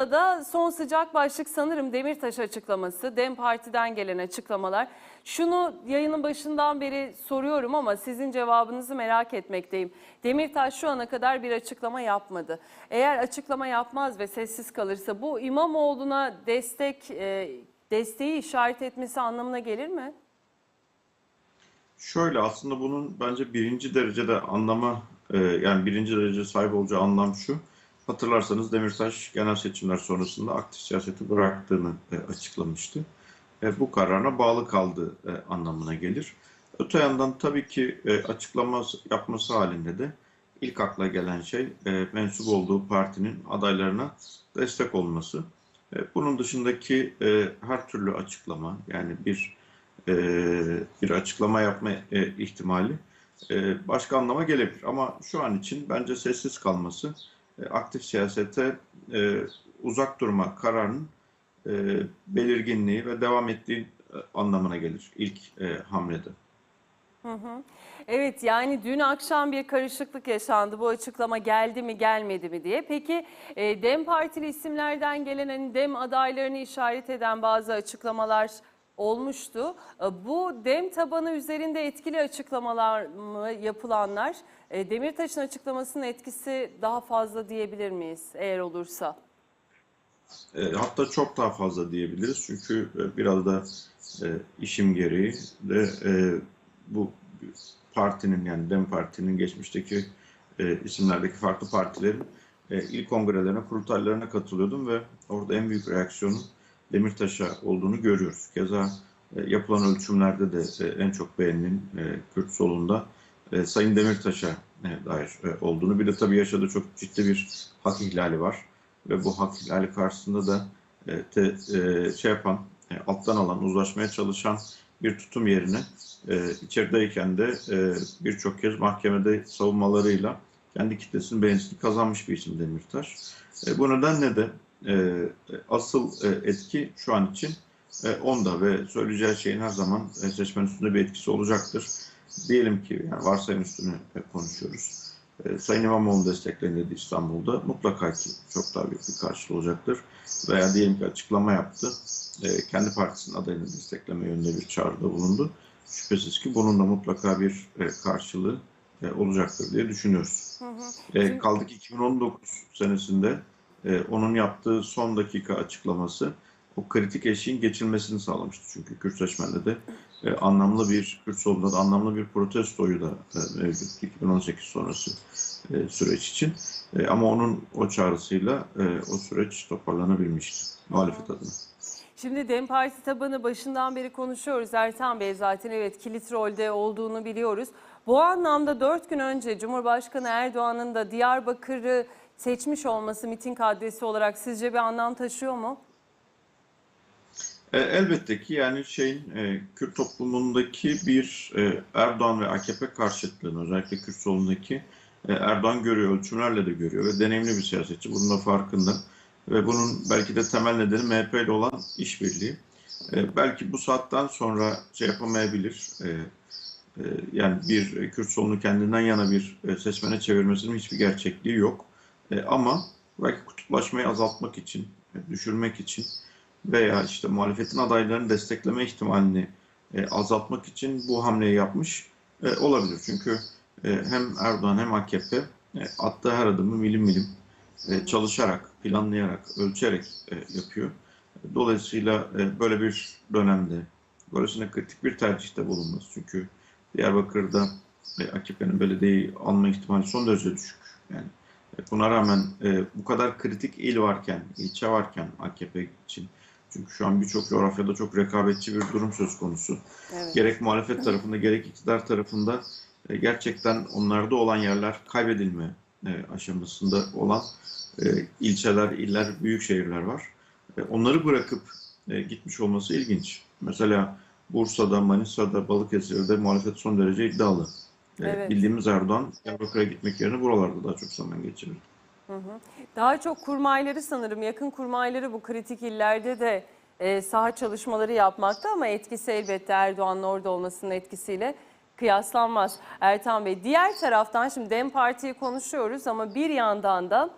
da son sıcak başlık sanırım Demirtaş açıklaması, Dem Parti'den gelen açıklamalar. Şunu yayının başından beri soruyorum ama sizin cevabınızı merak etmekteyim. Demirtaş şu ana kadar bir açıklama yapmadı. Eğer açıklama yapmaz ve sessiz kalırsa bu İmamoğlu'na destek e, desteği işaret etmesi anlamına gelir mi? Şöyle aslında bunun bence birinci derecede anlama e, yani birinci derece sahip olacağı anlam şu. Hatırlarsanız Demirtaş genel seçimler sonrasında aktif siyaseti bıraktığını e, açıklamıştı. E, bu kararına bağlı kaldığı e, anlamına gelir. Öte yandan tabii ki e, açıklama yapması halinde de ilk akla gelen şey e, mensup olduğu partinin adaylarına destek olması. Bunun dışındaki her türlü açıklama yani bir bir açıklama yapma ihtimali başka anlama gelebilir. Ama şu an için bence sessiz kalması aktif siyasete e, uzak durma kararının e, belirginliği ve devam ettiği e, anlamına gelir ilk e, hamlede. Evet yani dün akşam bir karışıklık yaşandı. Bu açıklama geldi mi gelmedi mi diye. Peki e, Dem Partili isimlerden gelen hani Dem adaylarını işaret eden bazı açıklamalar olmuştu. E, Bu Dem tabanı üzerinde etkili açıklamalar mı yapılanlar? E, Demirtaş'ın açıklamasının etkisi daha fazla diyebilir miyiz eğer olursa? E, hatta çok daha fazla diyebiliriz çünkü biraz da işim gereği de bu partinin yani Dem Parti'nin geçmişteki isimlerdeki farklı partilerin ilk kongrelerine, kurultaylarına katılıyordum ve orada en büyük reaksiyonun Demirtaş'a olduğunu görüyoruz. Keza e, yapılan ölçümlerde de e, en çok beğenilen e, Kürt solunda Sayın Demirtaş'a dair olduğunu. Bir de tabii yaşadığı çok ciddi bir hak ihlali var ve bu hak ihlali karşısında da te, şey yapan, alttan alan, uzlaşmaya çalışan bir tutum yerine e, içerideyken de e, birçok kez mahkemede savunmalarıyla kendi kitlesinin beğenisini kazanmış bir isim Demirtaş. E, bu nedenle de e, asıl e, etki şu an için e, onda ve söyleyeceği şeyin her zaman e, seçmen üstünde bir etkisi olacaktır. Diyelim ki yani varsayım üstünü e, konuşuyoruz. E, Sayın İmamoğlu desteklenildi İstanbul'da mutlaka ki çok daha büyük bir karşılığı olacaktır. Veya diyelim ki açıklama yaptı. E, kendi partisinin adayını destekleme yönünde bir çağrıda bulundu. Şüphesiz ki bunun da mutlaka bir e, karşılığı e, olacaktır diye düşünüyoruz. E, kaldı ki 2019 senesinde e, onun yaptığı son dakika açıklaması o kritik eşiğin geçilmesini sağlamıştı. Çünkü Kürt seçmende de e, anlamlı bir, Kürt solunda da anlamlı bir protestoyu da e, mevcut 2018 sonrası e, süreç için. E, ama onun o çağrısıyla e, o süreç toparlanabilmişti muhalefet adına. Şimdi Dem Parti tabanı başından beri konuşuyoruz. Ertan Bey zaten evet kilit rolde olduğunu biliyoruz. Bu anlamda dört gün önce Cumhurbaşkanı Erdoğan'ın da Diyarbakır'ı seçmiş olması miting adresi olarak sizce bir anlam taşıyor mu? E, elbette ki yani şeyin e, Kürt toplumundaki bir e, Erdoğan ve AKP karşıtlığını özellikle Kürt solundaki e, Erdoğan görüyor, ölçümlerle de görüyor ve deneyimli bir siyasetçi. Bunun da farkında. Ve bunun belki de temel nedeni MHP ile olan işbirliği. Belki bu saatten sonra şey yapamayabilir. Yani bir Kürt solunu kendinden yana bir seçmene çevirmesinin hiçbir gerçekliği yok. E, ama belki kutuplaşmayı azaltmak için, e, düşürmek için veya işte muhalefetin adaylarını destekleme ihtimalini e, azaltmak için bu hamleyi yapmış e, olabilir. Çünkü e, hem Erdoğan hem AKP e, attığı her adımı milim milim e, çalışarak, planlayarak, ölçerek e, yapıyor. Dolayısıyla e, böyle bir dönemde böylesine kritik bir tercihte bulunması. Çünkü Diyarbakır'da e, AKP'nin belediyeyi alma ihtimali son derece düşük. Yani buna rağmen e, bu kadar kritik il varken, ilçe varken AKP için çünkü şu an birçok coğrafyada çok rekabetçi bir durum söz konusu. Evet. Gerek muhalefet tarafında gerek iktidar tarafında e, gerçekten onlarda olan yerler kaybedilme e, aşamasında olan e, ilçeler, iller, büyük şehirler var. E, Onları bırakıp e, gitmiş olması ilginç. Mesela Bursa'da, Manisa'da, Balıkesir'de muhalefet son derece iddialı. E, Evet. Bildiğimiz Erdoğan Diyarbakır'a gitmek yerine buralarda daha çok zaman geçirir. Daha çok kurmayları sanırım yakın kurmayları bu kritik illerde de e, saha çalışmaları yapmakta ama etkisi elbette Erdoğan'ın orada olmasının etkisiyle kıyaslanmaz. Ertan Bey diğer taraftan şimdi DEM Parti'yi konuşuyoruz ama bir yandan da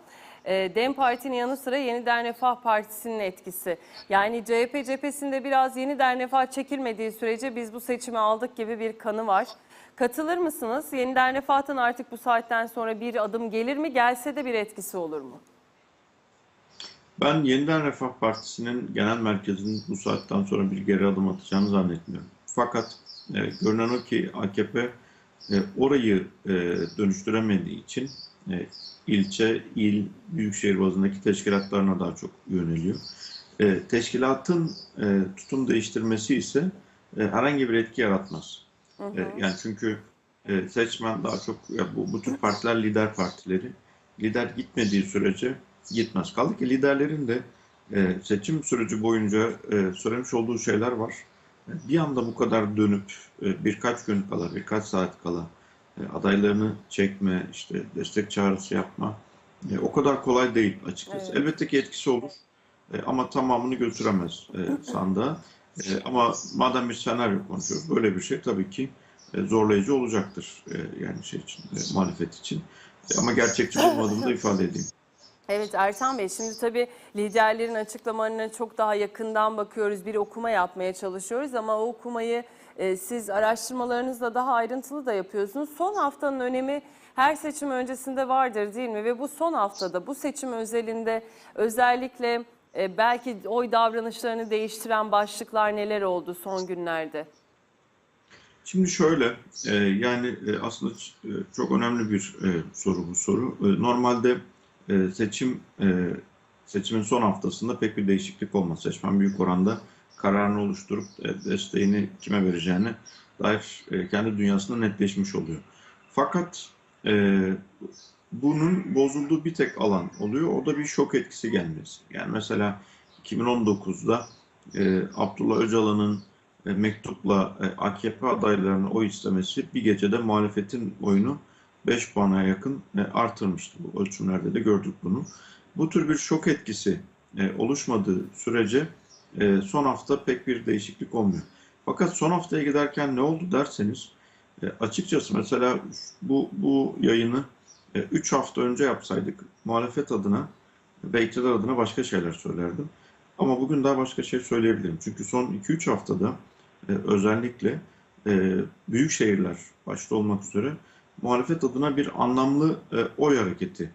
e, DEM Parti'nin yanı sıra Yeniden Refah Partisi'nin etkisi. Yani CHP cephesinde biraz Yeniden Refah çekilmediği sürece biz bu seçimi aldık gibi bir kanı var. Katılır mısınız? Yeniden Refah'tan artık bu saatten sonra bir adım gelir mi? Gelse de bir etkisi olur mu? Ben Yeniden Refah Partisi'nin genel merkezinin bu saatten sonra bir geri adım atacağını zannetmiyorum. Fakat e, görünen o ki AKP e, orayı e, dönüştüremediği için e, ilçe, il, büyükşehir bazındaki teşkilatlarına daha çok yöneliyor. E, teşkilatın e, tutum değiştirmesi ise e, herhangi bir etki yaratmaz. E, yani çünkü e, seçmen daha çok ya bu, bu tür partiler lider partileri. Lider gitmediği sürece gitmez. Kaldı ki liderlerin de e, seçim süreci boyunca e, söylemiş olduğu şeyler var. E, Bir anda bu kadar dönüp e, birkaç gün kala, birkaç saat kala e, adaylarını çekme, işte destek çağrısı yapma e, o kadar kolay değil açıkçası. Evet. Elbette ki etkisi olur E, ama tamamını götüremez e, sandığa. E, ama madem bir senaryo konuşuyoruz, böyle bir şey tabii ki e, zorlayıcı olacaktır e, yani şey için, e, muhalefet için. E, ama gerçekçi olmadığımı da ifade edeyim. Evet Ertan Bey şimdi tabii liderlerin açıklamalarına çok daha yakından bakıyoruz. Bir okuma yapmaya çalışıyoruz ama o okumayı e, siz araştırmalarınızla daha ayrıntılı da yapıyorsunuz. Son haftanın önemi her seçim öncesinde vardır değil mi? Ve bu son haftada bu seçim özelinde özellikle e, belki oy davranışlarını değiştiren başlıklar neler oldu son günlerde? Şimdi şöyle, e, yani e, aslında e, çok önemli bir e, soru bu soru. E, normalde e, seçim e, seçimin son haftasında pek bir değişiklik olmaz. Seçmen büyük oranda kararını oluşturup e, desteğini kime vereceğini dair e, kendi dünyasında netleşmiş oluyor. Fakat e, bunun bozulduğu bir tek alan oluyor. O da bir şok etkisi gelmesi. Yani mesela 2019'da e, Abdullah Öcalan'ın e, mektupla e, AKP adaylarının oy istemesi bir gecede muhalefetin oyunu 5 puana yakın e, artırmıştı. Bu ölçümlerde de gördük bunu. Bu tür bir şok etkisi e, oluşmadığı sürece e, son hafta pek bir değişiklik olmuyor. Fakat son haftaya giderken ne oldu derseniz e, açıkçası mesela bu bu yayını 3 hafta önce yapsaydık muhalefet adına ve iktidar adına başka şeyler söylerdim. Ama bugün daha başka şey söyleyebilirim. Çünkü son 2-3 haftada e, özellikle e, büyük şehirler başta olmak üzere muhalefet adına bir anlamlı e, oy hareketi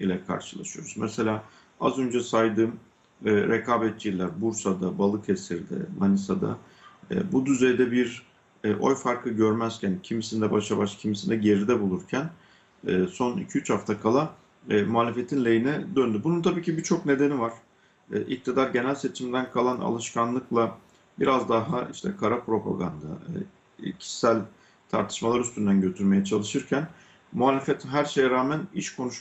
ile karşılaşıyoruz. Mesela az önce saydığım e, rekabetçi iller Bursa'da, Balıkesir'de, Manisa'da e, bu düzeyde bir e, oy farkı görmezken, kimisinde başa baş, kimisinde geride bulurken e, son 2-3 hafta kala e, muhalefetin lehine döndü. Bunun tabii ki birçok nedeni var. E, iktidar genel seçimden kalan alışkanlıkla biraz daha işte kara propaganda, e, kişisel tartışmalar üstünden götürmeye çalışırken muhalefet her şeye rağmen iş konuş